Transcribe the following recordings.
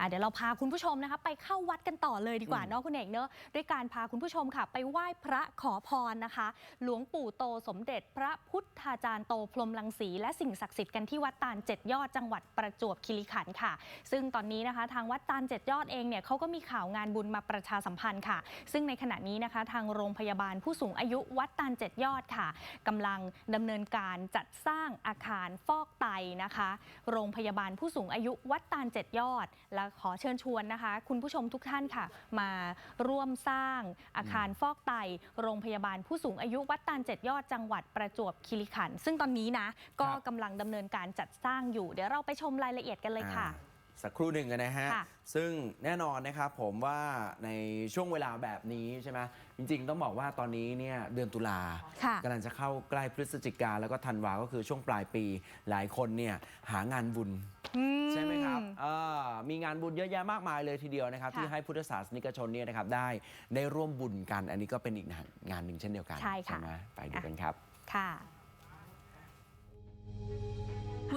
อะเดี๋ยวเราพาคุณผู้ชมนะคะ ไปเข้าวัดกันต่อเลยดีกว่าอืมเนาะคุณเอกเนาะด้วยการพาคุณผู้ชมค่ะ ไปไหว้พระขอพรนะคะ หลวงปู่โตสมเด็จ พระพุทธาจารย์โตพรหมลังสี และสิ่งศักดิ์สิทธิ์กันที่วัดตาลเจ็ดยอดจังหวัดประจวบคีรีขันธ์ค่ะ ซึ่งตอนนี้นะคะ ทางวัดตาลเจ็ดยอดเองเนี่ยเขาก็มีข่าวงานบุญมาประชาสัมพันธ์ค่ะ ซึ่งในขณะนี้นะคะ ทางโรงพยาบาลผู้สูงอายุวัดตาลเจ็ดยอดค่ะกำลังดำเนินการจัดสร้างอาคารฟอกไตนะคะ โรงพยาบาลผู้สูงอายุวัดตาลเจ็ดยอดและขอเชิญชวนนะคะ คุณผู้ชมทุกท่านค่ะ มาร่วมสร้างอาคารฟอกไต โรงพยาบาลผู้สูงอายุวัดตาลเจ็ดยอดจังหวัดประจวบคีรีขันธ์ซึ่งตอนนี้นะก็ครับกำลังดำเนินการจัดสร้างอยู่ เดี๋ยวเราไปชมรายละเอียดกันเลยค่ะอ่า สักครู่หนึ่งนะฮะ ค่ะซึ่งแน่นอนนะครับผมว่าในช่วงเวลาแบบนี้ใช่ไหมจริงๆ ต้องบอกว่าตอนนี้เนี่ยเดือนตุลาค่ะกำลังจะเข้าใกล้พฤศจิกาแล้วก็ธันวาก็คือช่วงปลายปี หลายคนเนี่ยหางานบุญ อื ใช่ไหมครับเออมีงานบุญเยอะแยะมากมายเลยทีเดียวนะครับ ค่ะ ที่ให้พุทธศาสนิกชนเนี่ยนะครับได้ได้ร่วมบุญกัน อันนี้ก็เป็นอีกงานหนึ่งเช่นเดียวกันใช่ค่ะ ไหมไปดูกันครับ ค่ะ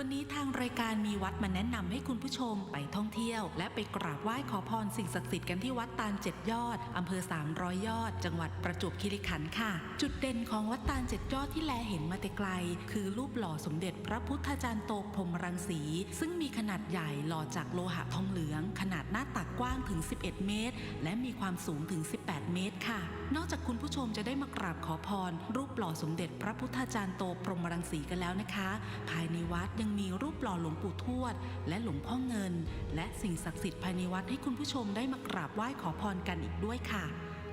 วันนี้ทางรายการมีวัดมาแนะนำให้คุณผู้ชมไปท่องเที่ยว และไปกราบไหว้ขอพรสิ่งศักดิ์สิทธิ์กันที่วัดตาลเจ็ดยอดอำเภอ 300 ยอด จังหวัดประจวบคีรีขันธ์ค่ะ จุดเด่นของวัดตาลเจ็ดยอดที่แลเห็นมาแต่ไกล คือรูปหล่อสมเด็จพระพุทธจารย์โตพรหมรังสี ซึ่งมีขนาดใหญ่หล่อจากโลหะทองเหลือง ขนาดหน้าตักกว้างถึง 11 เมตร และมีความสูงถึง 18 เมตรค่ะ นอกจากคุณผู้ชมจะได้มากราบขอพร รูปหล่อสมเด็จพระพุทธจารย์โตพรหมรังสีกันแล้วนะคะ ภายในวัดยังมีรูปหล่อหลวงปู่ทวด และหลวงพ่อเงิน และสิ่งศักดิ์สิทธิ์ภายในวัดให้คุณผู้ชมได้มากราบไหว้ขอพรกันอีกด้วยค่ะ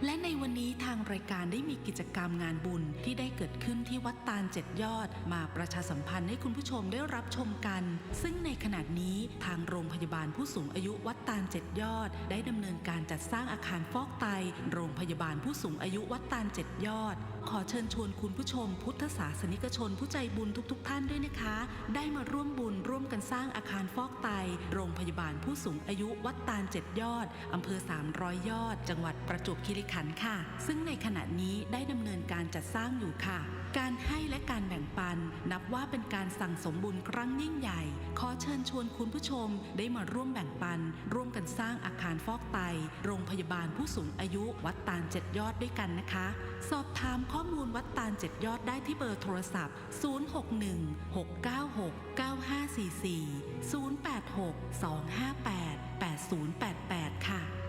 และในวันนี้ทางรายการได้มีกิจกรรมงานบุญที่ได้เกิดขึ้นที่วัดตาลเจ็ดยอด มาประชาสัมพันธ์ให้คุณผู้ชมได้รับชมกัน ซึ่งในขณะนี้ทางโรงพยาบาลผู้สูงอายุวัดตาลเจ็ดยอด ได้ดำเนินการจัดสร้างอาคารฟอกไต โรงพยาบาลผู้สูงอายุวัดตาลเจ็ดยอดขอเชิญชวนคุณผู้ชม พุทธศาสนิกชนผู้ใจบุญทุกๆทท่านด้วยนะคะ ได้มาร่วมบุญร่วมกันสร้างอาคารฟอกไต โรงพยาบาลผู้สูงอายุวัดตาลเจ็ดยอด อำเภอ 300 ยอด จังหวัดประจวบคีรีขันธ์ค่ะ ซึ่งในขณะนี้ได้ดำเนินการจัดสร้างอยู่ค่ะ การให้และการแบ่งปัน นับว่าเป็นการสั่งสมบุญครั้งยิ่งใหญ่ ขอเชิญชวนคุณผู้ชมได้มาร่วมแบ่งปัน ร่วมกันสร้างอาคารฟอกไต โรงพยาบาลผู้สูงอายุวัดตาลเจ็ดยอดด้วยกันนะคะ สอบถามข้อมูลวัดตาลเจ็ดยอดได้ที่เบอร์โทรศัพท์ 061-696-9544 086-258-8088 ค่ะ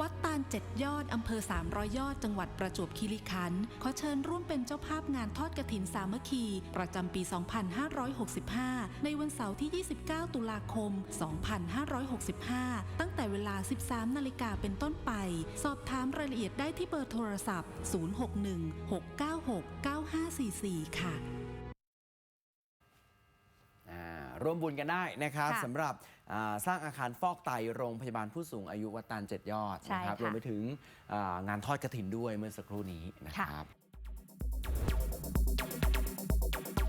วัดตาลเจ็ดยอดอำเภอ 300 ยอด จังหวัดประจวบคีรีขันธ์ขอเชิญร่วมเป็นเจ้าภาพงานทอดกระถินสามัคคี ประจำปี 2565 ในวันเสาร์ที่ 29 ตุลาคม 2565 ตั้งแต่เวลา 13 นาฬิกาเป็นต้นไป สอบถามรายละเอียดได้ที่เบอร์โทรศัพท์ 061-696-9544 ค่ะ ร่วมบุญกันได้นะครับค่ะสำหรับอ่าสร้างอาคารฟอกไตโรงพยาบาลผู้สูงอายุวัดตาลเจ็ดยอดใช่นะครับค่ะ รวมไปถึงอ่างานทอดกระถินด้วยเมื่อสักครู่นี้นะครับ